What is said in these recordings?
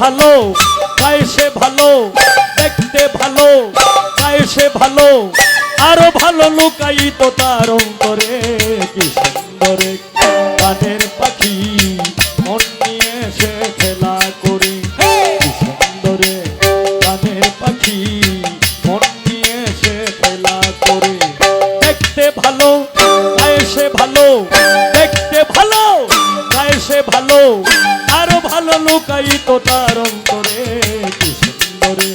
ভালো গায়ে ভালো, দেখতে ভালো গায়ে ভালো। আরও ভালো লুকাই তো তার অন্তরে, কি সুন্দরে কানের পাখি। মন নিয়ে সে খেলা করি। কি সুন্দরে কানের পাখি। মন নিয়ে সে খেলা করে। দেখতে ভালো গায়ে ভালো। দেখতে ভালো গায়ে ভালো। ভালো লুকাই তো তার অন্তরে কি সুন্দরে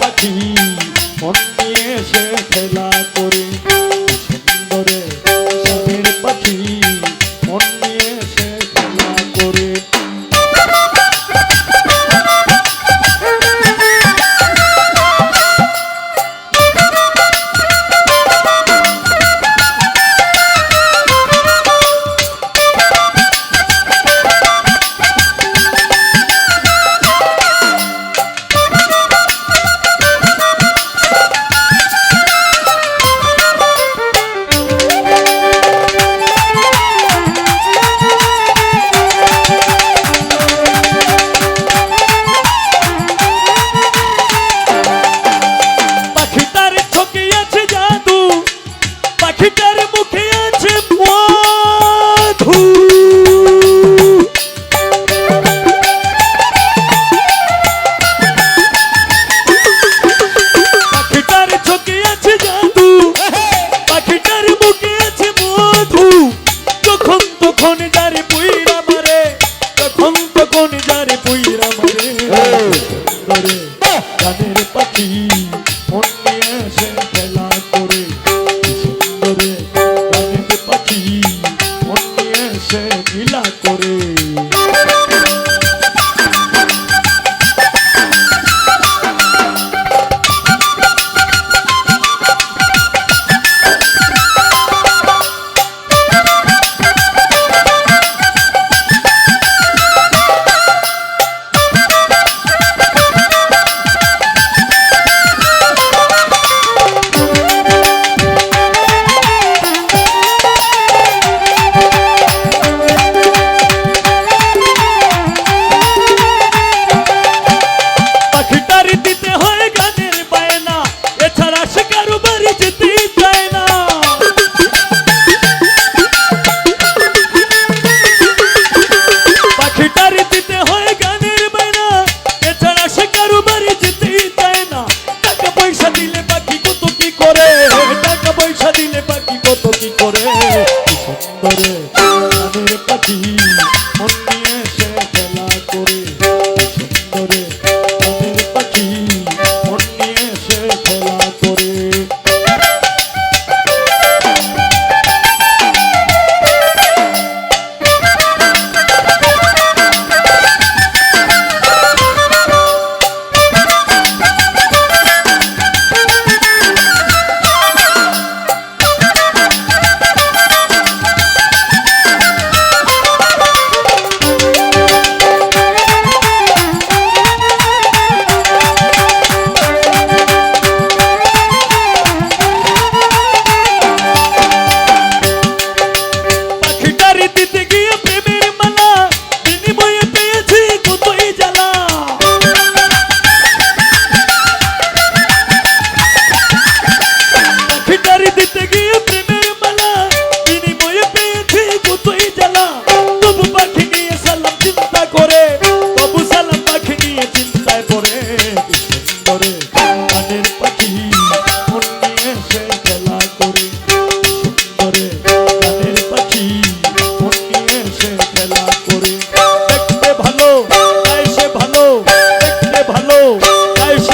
পাখি মন নিয়ে সে খেলা